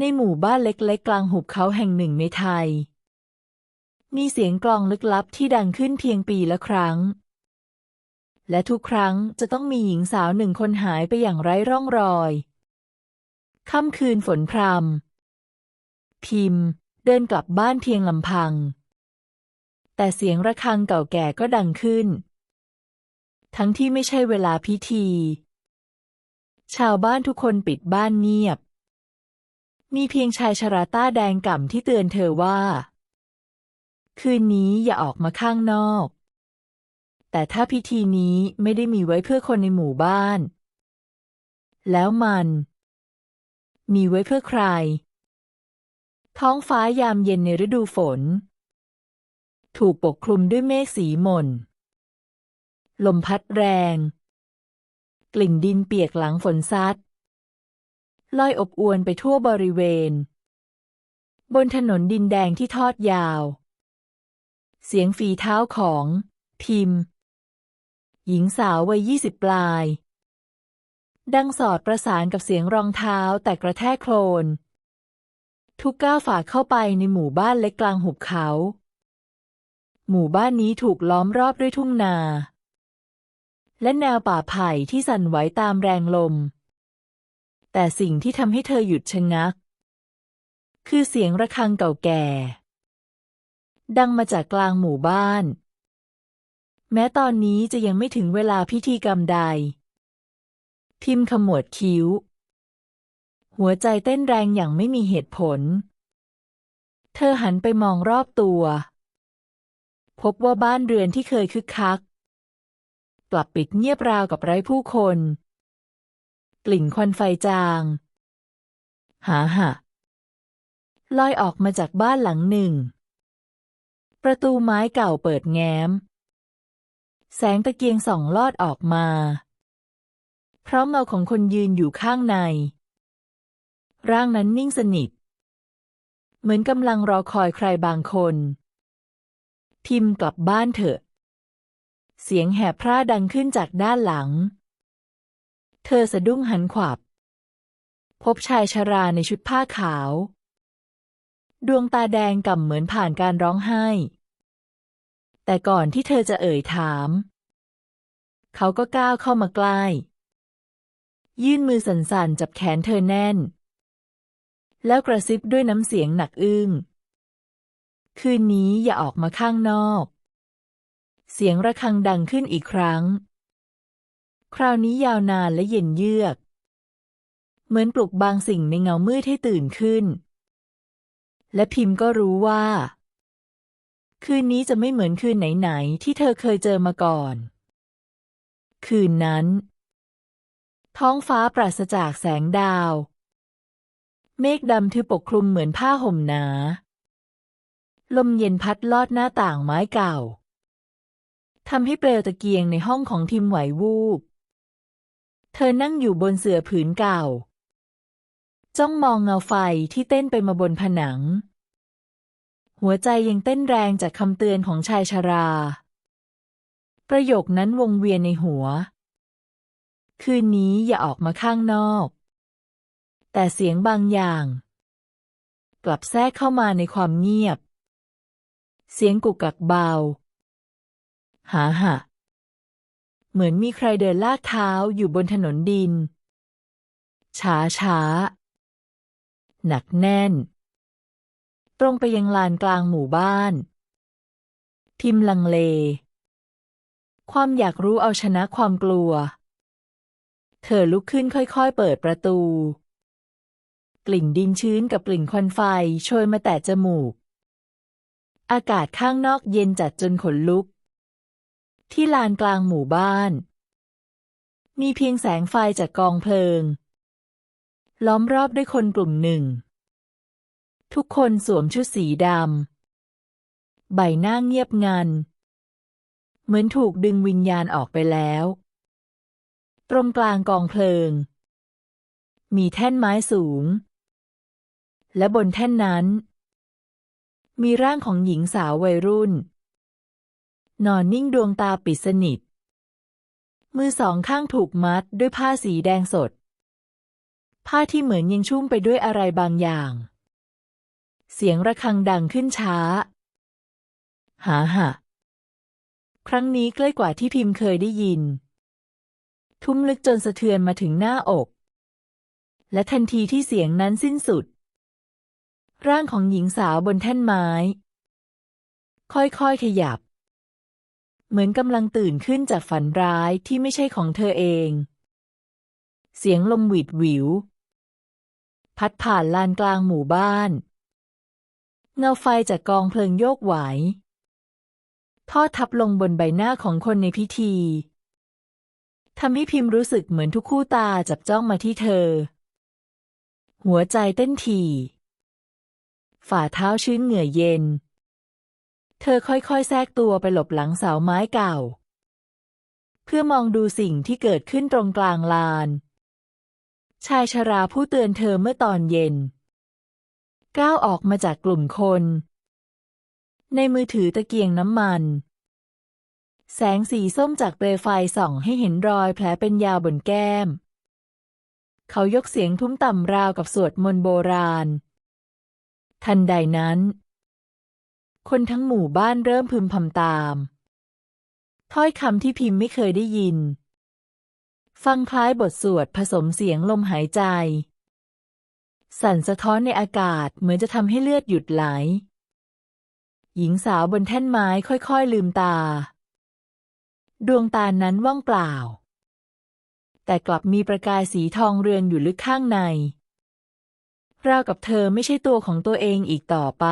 ในหมู่บ้านเล็กๆ กลางหุบเขาแห่งหนึ่งในไทย มีเสียงกลองลึกลับที่ดังขึ้นเพียงปีละครั้ง และทุกครั้งจะต้องมีหญิงสาวหนึ่งคนหายไปอย่างไร้ร่องรอย ค่ำคืนฝนพรำพิมพ์เดินกลับบ้านเพียงลำพัง แต่เสียงระฆังเก่าแก่ก็ดังขึ้น ทั้งที่ไม่ใช่เวลาพิธี ชาวบ้านทุกคนปิดบ้านเงียบ มีเพียงชายชราต้าแดงก่ำที่เตือนเธอว่า คืนนี้อย่าออกมาข้างนอก แต่ถ้าพิธีนี้ไม่ได้มีไว้เพื่อคนในหมู่บ้าน แล้วมัน มีไว้เพื่อใคร ท้องฟ้ายามเย็นในฤดูฝน ถูกปกคลุมด้วยเมฆสีหม่น ลมพัดแรง กลิ่นดินเปียกหลังฝนซัด ลอยอบอวนไปทั่วบริเวณ บนถนนดินแดงที่ทอดยาว เสียงฝีเท้าของ พิมพ์ หญิงสาววัยยี่สิบปลาย ดังสอดประสานกับเสียงรองเท้าแต่กระแทกโคลน ทุกก้าวฝ่าเข้าไปในหมู่บ้านเล็กกลางหุบเขา หมู่บ้านนี้ถูกล้อมรอบด้วยทุ่งนาและแนวป่าไผ่ที่สั่นไหวตามแรงลม แต่สิ่งที่ทำให้เธอหยุดชะงัก คือเสียงระฆังเก่าแก่ ดังมาจากกลางหมู่บ้าน แม้ตอนนี้จะยังไม่ถึงเวลาพิธีกรรมใด พิมพ์ขมวดคิ้ว หัวใจเต้นแรงอย่างไม่มีเหตุผล เธอหันไปมองรอบตัว พบว่าบ้านเรือนที่เคยคึกคัก กลับปิดเงียบราวกับไร้ผู้คน กลิ่นควันไฟจาง หาหะลอยออกมาจากบ้านหลังหนึ่ง ประตูไม้เก่าเปิดแง้ม แสงตะเกียงส่องลอดออกมา เพราะเงาของคนยืนอยู่ข้างใน ร่างนั้นนิ่งสนิท เหมือนกำลังรอคอยใครบางคน พิมพ์กลับบ้านเถอะ เสียงแหบพร่าดังขึ้นจากด้านหลัง เธอสะดุ้งหันขวับ พบชายชราในชุดผ้าขาว ดวงตาแดงก่ำเหมือนผ่านการร้องไห้ แต่ก่อนที่เธอจะเอ่ยถาม เขาก็ก้าวเข้ามาใกล้ ยื่นมือสั่นๆจับแขนเธอแน่น แล้วกระซิบด้วยน้ำเสียงหนักอึ้ง คืนนี้อย่าออกมาข้างนอก เสียงระฆังดังขึ้นอีกครั้ง คราวนี้ยาวนานและเย็นเยือก เหมือนปลุกบางสิ่งในเงามืดให้ตื่นขึ้น และพิมพ์ก็รู้ว่า คืนนี้จะไม่เหมือนคืนไหนๆที่เธอเคยเจอมาก่อน คืนนั้น ท้องฟ้าปราศจากแสงดาว เมฆดำทึบปกคลุมเหมือนผ้าห่มหนา ลมเย็นพัดลอดหน้าต่างไม้เก่าทำให้เปลวตะเกียงในห้องของทิมไหววูบ เธอนั่งอยู่บนเสื่อผืนเก่า จ้องมองเงาไฟที่เต้นไปมาบนผนัง หัวใจยังเต้นแรงจากคำเตือนของชายชรา ประโยคนั้นวงเวียนในหัว คืนนี้อย่าออกมาข้างนอก แต่เสียงบางอย่าง กลับแทรกเข้ามาในความเงียบ เสียงกุกกักเบา หาหะ เหมือนมีใครเดินลากเท้าอยู่บนถนนดิน ช้าช้า หนักแน่น ตรงไปยังลานกลางหมู่บ้านพิมพ์ลังเล ความอยากรู้เอาชนะความกลัว เธอลุกขึ้นค่อยๆเปิดประตู กลิ่นดินชื้นกับกลิ่นควันไฟโชยมาแต่จมูก อากาศข้างนอกเย็นจัดจนขนลุก ที่ลานกลางหมู่บ้าน มีเพียงแสงไฟจากกองเพลิง ล้อมรอบด้วยคนกลุ่มหนึ่ง ทุกคนสวมชุดสีดำ ใบหน้าเงียบงัน เหมือนถูกดึงวิญญาณออกไปแล้ว ตรงกลางกองเพลิง มีแท่นไม้สูง และบนแท่นนั้นมีร่างของหญิงสาววัยรุ่น นอนนิ่งดวงตาปิดสนิท มือสองข้างถูกมัดด้วยผ้าสีแดงสด ผ้าที่เหมือนยังชุ่มไปด้วยอะไรบางอย่าง เสียงระฆังดังขึ้นช้า หาหะครั้งนี้ใกล้กว่าที่พิมพ์เคยได้ยิน ทุ่มลึกจนสะเทือนมาถึงหน้าอก และทันทีที่เสียงนั้นสิ้นสุด ร่างของหญิงสาวบนแท่นไม้ ค่อยๆขยับ เหมือนกำลังตื่นขึ้นจากฝันร้ายที่ไม่ใช่ของเธอเอง เสียงลมหวิดหวิว พัดผ่านลานกลางหมู่บ้าน เงาไฟจากกองเพลิงโยกไหวทอดทับลงบนใบหน้าของคนในพิธีทำให้พิมพ์รู้สึกเหมือนทุกคู่ตาจับจ้องมาที่เธอ หัวใจเต้นถี่ ฝ่าเท้าชื้นเหงื่อเย็น เธอค่อยๆ แทรกตัวไปหลบหลังเสาไม้เก่า เพื่อมองดูสิ่งที่เกิดขึ้นตรงกลางลาน ชายชราผู้เตือนเธอเมื่อตอนเย็น ก้าวออกมาจากกลุ่มคน ในมือถือตะเกียงน้ำมัน แสงสีส้มจากเปลวไฟส่องให้เห็นรอยแผลเป็นยาวบนแก้ม เขายกเสียงทุ้มต่ำราวกับสวดมนต์โบราณ ทันใดนั้น คนทั้งหมู่บ้านเริ่มพึมพำตาม ถ้อยคำที่พิมพ์ไม่เคยได้ยิน ฟังคล้ายบทสวดผสมเสียงลมหายใจ สั่นสะท้อนในอากาศเหมือนจะทำให้เลือดหยุดไหล หญิงสาวบนแท่นไม้ค่อยๆลืมตา ดวงตานั้นว่างเปล่า แต่กลับมีประกายสีทองเรือนอยู่ลึกข้างในราวกับเธอไม่ใช่ตัวของตัวเองอีกต่อไป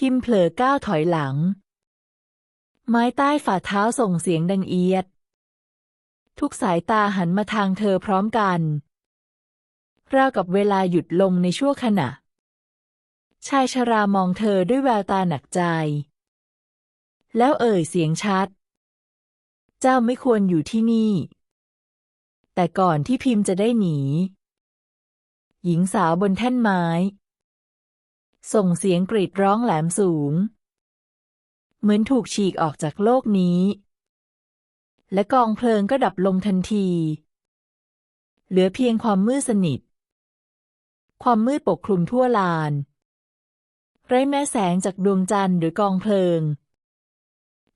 ทิมเผลอก้าวถอยหลัง ไม้ใต้ฝ่าเท้าส่งเสียงดังเอียด ทุกสายตาหันมาทางเธอพร้อมกันราวกับเวลาหยุดลงในชั่วขณะ ชายชรามองเธอด้วยแววตาหนักใจ แล้วเอ่ยเสียงชัด เจ้าไม่ควรอยู่ที่นี่ แต่ก่อนที่พิมพ์จะได้หนี หญิงสาวบนแท่นไม้ ส่งเสียงกรีดร้องแหลมสูง เหมือนถูกฉีกออกจากโลกนี้ และกองเพลิงก็ดับลงทันที เหลือเพียงความมืดสนิท ความมืดปกคลุมทั่วลาน ไร้แม้แสงจากดวงจันทร์หรือกองเพลิง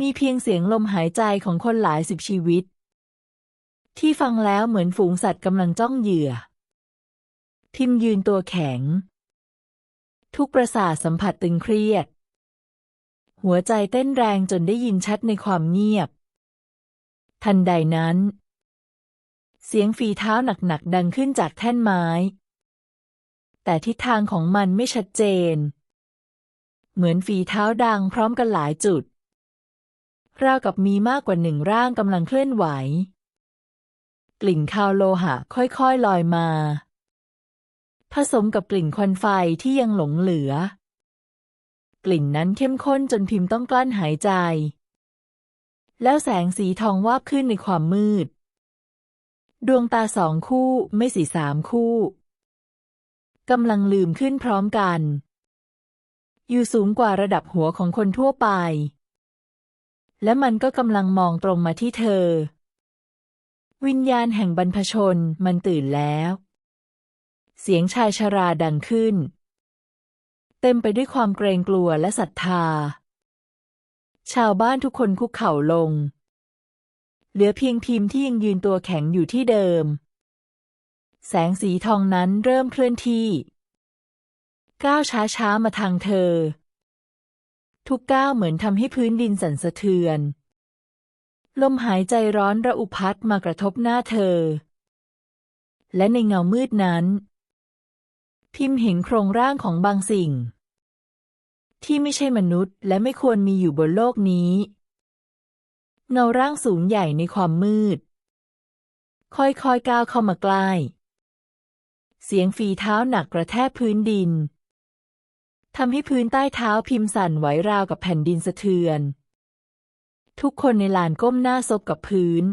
มีเพียงเสียงลมหายใจของคนหลายสิบชีวิต ที่ฟังแล้วเหมือนฝูงสัตว์กำลังจ้องเหยื่อ ทิมยืนตัวแข็ง ทุกประสาทสัมผัสตึงเครียด หัวใจเต้นแรงจนได้ยินชัดในความเงียบ ทันใดนั้น เสียงฝีเท้าหนักๆดังขึ้นจากแท่นไม้ แต่ทิศทางของมันไม่ชัดเจน เหมือนฝีเท้าดังพร้อมกันหลายจุดราวกับมีมากกว่าหนึ่งร่างกำลังเคลื่อนไหว กลิ่นคาวโลหะค่อยๆลอยมา ผสมกับกลิ่นควันไฟที่ยังหลงเหลือ กลิ่นนั้นเข้มข้นจนพิมพ์ต้องกลั้นหายใจ แล้วแสงสีทองวาบขึ้นในความมืด ดวงตาสองคู่ไม่สีสามคู่กำลังลืมขึ้นพร้อมกัน อยู่สูงกว่าระดับหัวของคนทั่วไป และมันก็กำลังมองตรงมาที่เธอ วิญญาณแห่งบรรพชนมันตื่นแล้ว เสียงชายชราดังขึ้น เต็มไปด้วยความเกรงกลัวและศรัทธา ชาวบ้านทุกคนคุกเข่าลง เหลือเพียงพิมพ์ที่ยังยืนตัวแข็งอยู่ที่เดิม แสงสีทองนั้นเริ่มเคลื่อนที่ ก้าวช้าๆมาทางเธอ ทุกก้าวเหมือนทำให้พื้นดินสั่นสะเทือนลมหายใจร้อนระอุพัดมากระทบหน้าเธอ และในเงามืดนั้น พิมพ์เห็นโครงร่างของบางสิ่ง ที่ไม่ใช่มนุษย์ และไม่ควรมีอยู่บนโลกนี้ เงาร่างสูงใหญ่ในความมืด ค่อยๆก้าวเข้ามาใกล้ เสียงฝีเท้าหนักกระแทกพื้นดินทำให้พื้นใต้เท้าพิมพ์สั่นไหวราวกับแผ่นดินสะเทือน ทุกคนในลานก้มหน้าซบกับพื้น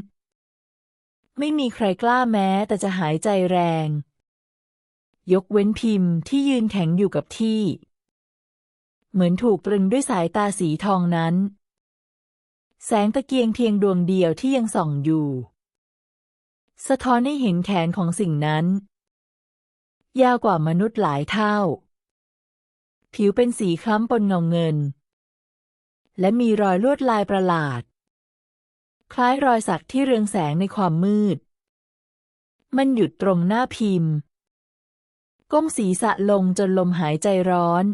ไม่มีใครกล้าแม้แต่จะหายใจแรง ยกเว้นพิมพ์ที่ยืนแข็งอยู่กับที่ เหมือนถูกตรึงด้วยสายตาสีทองนั้น แสงตะเกียงเพียงดวงเดียวที่ยังส่องอยู่ สะท้อนให้เห็นแขนของสิ่งนั้น ยาวกว่ามนุษย์หลายเท่า ผิวเป็นสีคล้ำปนเงาเงิน และมีรอยลวดลายประหลาด คล้ายรอยสักที่เรืองแสงในความมืด มันหยุดตรงหน้าพิมพ์ ก้มศีรษะลงจนลมหายใจร้อน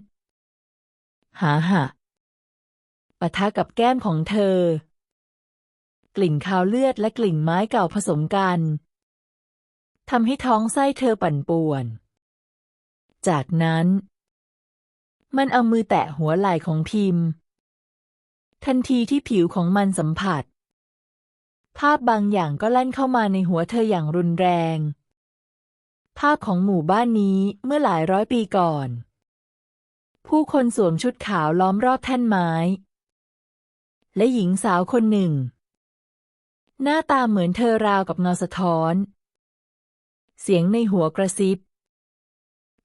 หาหะปะทะกับแก้มของเธอ กลิ่นคาวเลือดและกลิ่นไม้เก่าผสมกันทำให้ท้องไส้เธอปั่นป่วน จากนั้น มันเอามือแตะหัวไหล่ของพิมพ์ ทันทีที่ผิวของมันสัมผัส ภาพบางอย่างก็แล่นเข้ามาในหัวเธออย่างรุนแรง ภาพของหมู่บ้านนี้เมื่อหลายร้อยปีก่อน ผู้คนสวมชุดขาวล้อมรอบแท่นไม้ และหญิงสาวคนหนึ่ง หน้าตาเหมือนเธอราวกับเงาสะท้อน เสียงในหัวกระซิบ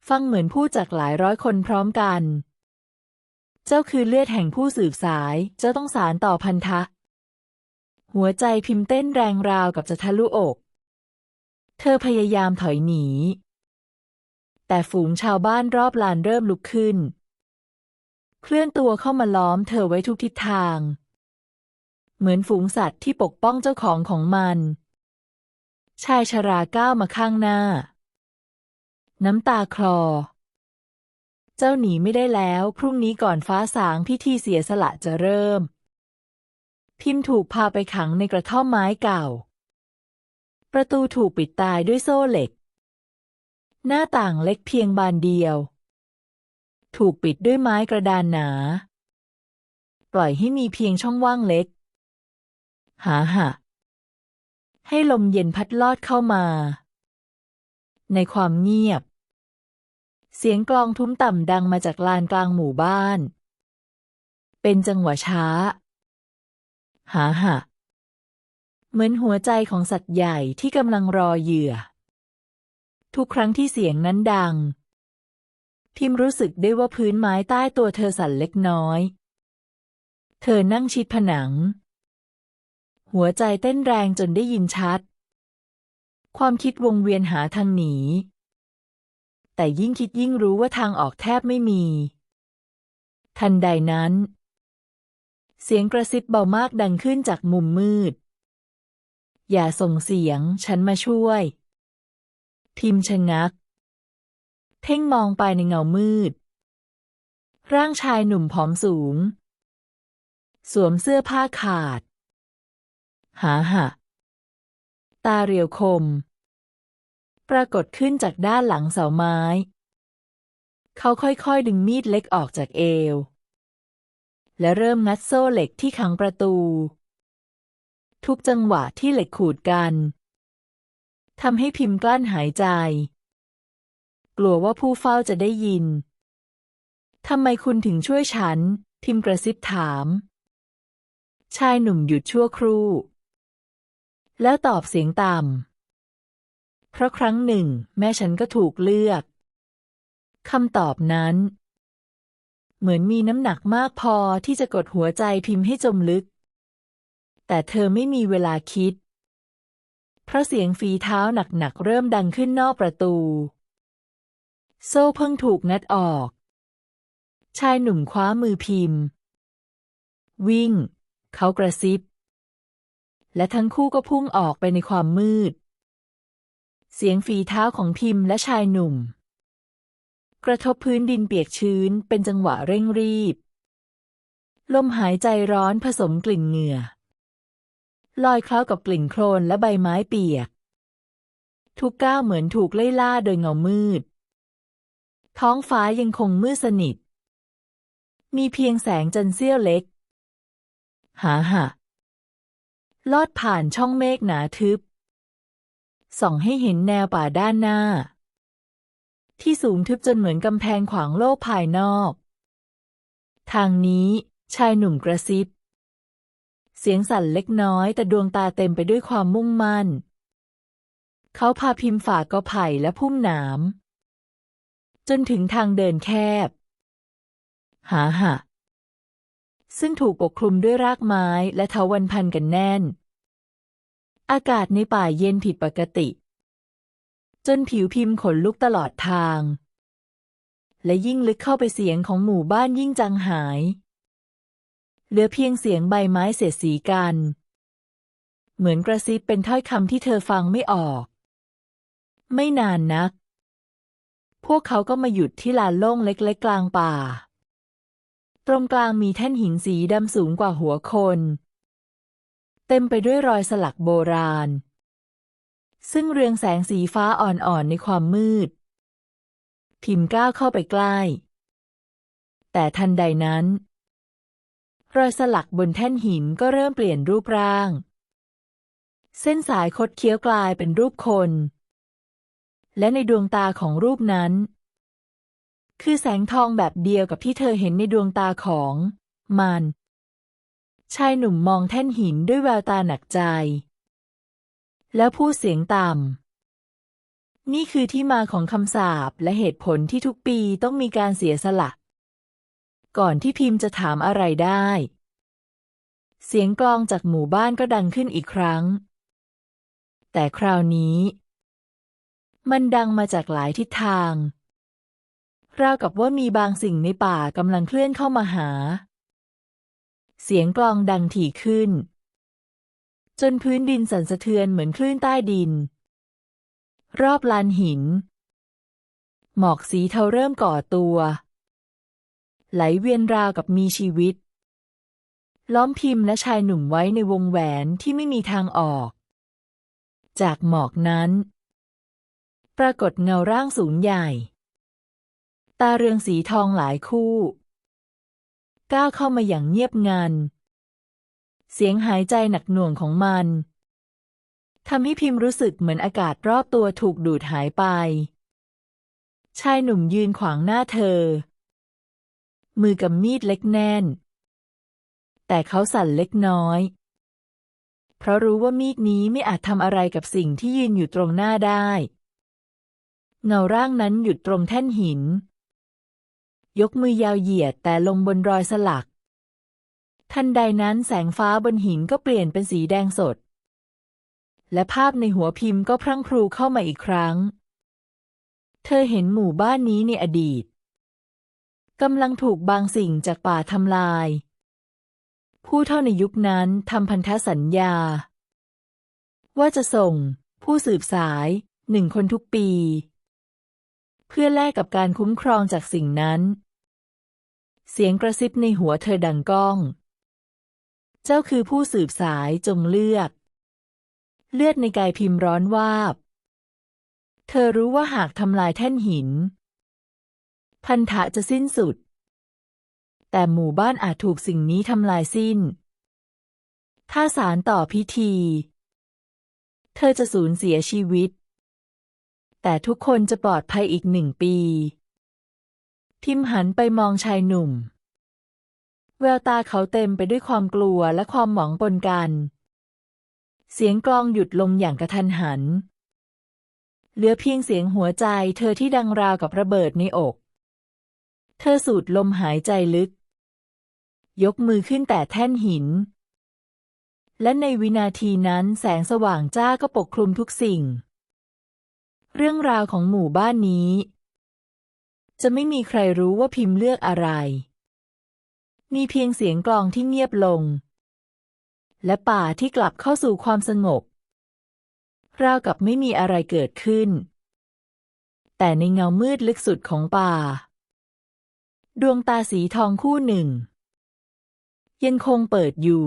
ฟังเหมือนพูดจากหลายร้อยคนพร้อมกัน เจ้าคือเลือดแห่งผู้สืบสาย เจ้าต้องสารต่อพันธะ หัวใจพิมพ์เต้นแรงราวกับจะทะลุอก เธอพยายามถอยหนี แต่ฝูงชาวบ้านรอบลานเริ่มลุกขึ้น เคลื่อนตัวเข้ามาล้อมเธอไว้ทุกทิศทาง เหมือนฝูงสัตว์ที่ปกป้องเจ้าของของมัน ชายชราก้าวมาข้างหน้า น้ำตาคลอ เจ้าหนีไม่ได้แล้ว พรุ่งนี้ก่อนฟ้าสางพิธีเสียสละจะเริ่ม พิมพ์ถูกพาไปขังในกระท่อมไม้เก่า ประตูถูกปิดตายด้วยโซ่เหล็ก หน้าต่างเล็กเพียงบานเดียว ถูกปิดด้วยไม้กระดานหนา ปล่อยให้มีเพียงช่องว่างเล็ก หาหะให้ลมเย็นพัดลอดเข้ามา ในความเงียบ เสียงกลองทุ้มต่ำดังมาจากลานกลางหมู่บ้าน เป็นจังหวะช้า หาหะ เหมือนหัวใจของสัตว์ใหญ่ที่กำลังรอเหยื่อ ทุกครั้งที่เสียงนั้นดัง พิมรู้สึกได้ว่าพื้นไม้ใต้ตัวเธอสั่นเล็กน้อย เธอนั่งชิดผนัง หัวใจเต้นแรงจนได้ยินชัด ความคิดวงเวียนหาทางหนี แต่ยิ่งคิดยิ่งรู้ว่าทางออกแทบไม่มี ทันใดนั้น เสียงกระซิบเบามากดังขึ้นจากมุมมืด อย่าส่งเสียง ฉันมาช่วย พิมพ์ชะงัก เพ่งมองไปในเงามืด ร่างชายหนุ่มผอมสูง สวมเสื้อผ้าขาด หาหะ ตาเรียวคม ปรากฏขึ้นจากด้านหลังเสาไม้ เขาค่อยๆดึงมีดเล็กออกจากเอว และเริ่มงัดโซ่เหล็กที่ขังประตู ทุกจังหวะที่เหล็กขูดกันทำให้พิมพ์กลั้นหายใจ กลัวว่าผู้เฝ้าจะได้ยินทำไมคุณถึงช่วยฉัน พิมพ์กระซิบถาม ชายหนุ่มหยุดชั่วครู่ แล้วตอบเสียงต่ำเพราะครั้งหนึ่ง แม่ฉันก็ถูกเลือกคำตอบนั้น เหมือนมีน้ำหนักมากพอที่จะกดหัวใจพิมพ์ให้จมลึก แต่เธอไม่มีเวลาคิด เพราะเสียงฝีเท้าหนักๆเริ่มดังขึ้นนอกประตู โซ่เพิ่งถูกงัดออก ชายหนุ่มคว้ามือพิมพ์ วิ่ง เขากระซิบ และทั้งคู่ก็พุ่งออกไปในความมืด เสียงฝีเท้าของพิมพ์และชายหนุ่ม กระทบพื้นดินเปียกชื้นเป็นจังหวะเร่งรีบ ลมหายใจร้อนผสมกลิ่นเหงื่อ ลอยคล้ากับกลิ่นโคลนและใบไม้เปียก ทุกก้าวเหมือนถูกไล่ล่าโดยเงามืด ท้องฟ้ายังคงมืดสนิท มีเพียงแสงจันทร์เสี้ยวเล็ก หาหะลอดผ่านช่องเมฆหนาทึบ ส่องให้เห็นแนวป่าด้านหน้า ที่สูงทึบจนเหมือนกำแพงขวางโลกภายนอก ทางนี้ชายหนุ่มกระซิบ เสียงสั่นเล็กน้อยแต่ดวงตาเต็มไปด้วยความมุ่งมั่น เขาพาพิมพ์ฝ่ากอไผ่และพุ่มหนาม จนถึงทางเดินแคบ หาหะ ซึ่งถูกปกคลุมด้วยรากไม้และเถาวัลย์พันกันแน่น อากาศในป่าเย็นผิดปกติ จนผิวพิมพ์ขนลุกตลอดทาง และยิ่งลึกเข้าไปเสียงของหมู่บ้านยิ่งจางหาย เหลือเพียงเสียงใบไม้เสียดสีกัน เหมือนกระซิบเป็นถ้อยคำที่เธอฟังไม่ออก ไม่นานนัก พวกเขาก็มาหยุดที่ลานโล่งเล็กๆกลางป่า ตรงกลางมีแท่นหินสีดำสูงกว่าหัวคน เต็มไปด้วยรอยสลักโบราณ ซึ่งเรืองแสงสีฟ้าอ่อนๆในความมืด พิมพ์ก้าวเข้าไปใกล้ แต่ทันใดนั้น รอยสลักบนแท่นหินก็เริ่มเปลี่ยนรูปร่าง เส้นสายคดเคี้ยวกลายเป็นรูปคน และในดวงตาของรูปนั้น คือแสงทองแบบเดียวกับที่เธอเห็นในดวงตาของมันชายหนุ่มมองแท่นหินด้วยแววตาหนักใจ แล้วพูดเสียงต่ำ นี่คือที่มาของคำสาปและเหตุผลที่ทุกปีต้องมีการเสียสละ ก่อนที่พิมพ์จะถามอะไรได้ เสียงกลองจากหมู่บ้านก็ดังขึ้นอีกครั้ง แต่คราวนี้ มันดังมาจากหลายทิศทาง ราวกับว่ามีบางสิ่งในป่ากำลังเคลื่อนเข้ามาหา เสียงกลองดังถี่ขึ้น จนพื้นดินสั่นสะเทือนเหมือนคลื่นใต้ดิน รอบลานหิน หมอกสีเทาเริ่มก่อตัว ไหลเวียนราวกับมีชีวิต ล้อมพิมพ์และชายหนุ่มไว้ในวงแหวนที่ไม่มีทางออก จากหมอกนั้น ปรากฏเงาร่างสูงใหญ่ ตาเรืองสีทองหลายคู่ ก้าวเข้ามาอย่างเงียบงัน เสียงหายใจหนักหน่วงของมันทำให้พิมพ์รู้สึกเหมือนอากาศรอบตัวถูกดูดหายไป ชายหนุ่มยืนขวางหน้าเธอ มือกำมีดเล็กแน่น แต่เขาสั่นเล็กน้อย เพราะรู้ว่ามีดนี้ไม่อาจทำอะไรกับสิ่งที่ยืนอยู่ตรงหน้าได้ เงาร่างนั้นหยุดตรงแท่นหิน ยกมือยาวเหยียดแต่ลงบนรอยสลัก ทันใดนั้นแสงฟ้าบนหินก็เปลี่ยนเป็นสีแดงสด และภาพในหัวพิมพ์ก็พรั่งพรูเข้ามาอีกครั้ง เธอเห็นหมู่บ้านนี้ในอดีต กำลังถูกบางสิ่งจากป่าทำลาย ผู้เท่าในยุคนั้นทำพันธสัญญา ว่าจะส่ง ผู้สืบสายหนึ่งคนทุกปี เพื่อแลกกับการคุ้มครองจากสิ่งนั้น เสียงกระซิบในหัวเธอดังก้อง เจ้าคือผู้สืบสายจงเลือก เลือดในกายพิมพ์ร้อนวาบ เธอรู้ว่าหากทำลายแท่นหิน พันธะจะสิ้นสุด แต่หมู่บ้านอาจถูกสิ่งนี้ทำลายสิ้น ถ้าสารต่อพิธี เธอจะสูญเสียชีวิต แต่ทุกคนจะปลอดภัยอีกหนึ่งปีพิมหันไปมองชายหนุ่ม แววตาเขาเต็มไปด้วยความกลัวและความหวังปนกัน เสียงกลองหยุดลงอย่างกระทันหันเหลือเพียงเสียงหัวใจเธอที่ดังราวกับระเบิดในอก เธอสูดลมหายใจลึก ยกมือขึ้นแต่แท่นหิน และในวินาทีนั้นแสงสว่างจ้าก็ปกคลุมทุกสิ่ง เรื่องราวของหมู่บ้านนี้ จะไม่มีใครรู้ว่าพิมพ์เลือกอะไร มีเพียงเสียงกลองที่เงียบลง และป่าที่กลับเข้าสู่ความสงบ ราวกับไม่มีอะไรเกิดขึ้น แต่ในเงามืดลึกสุดของป่า ดวงตาสีทองคู่หนึ่ง ยังคงเปิดอยู่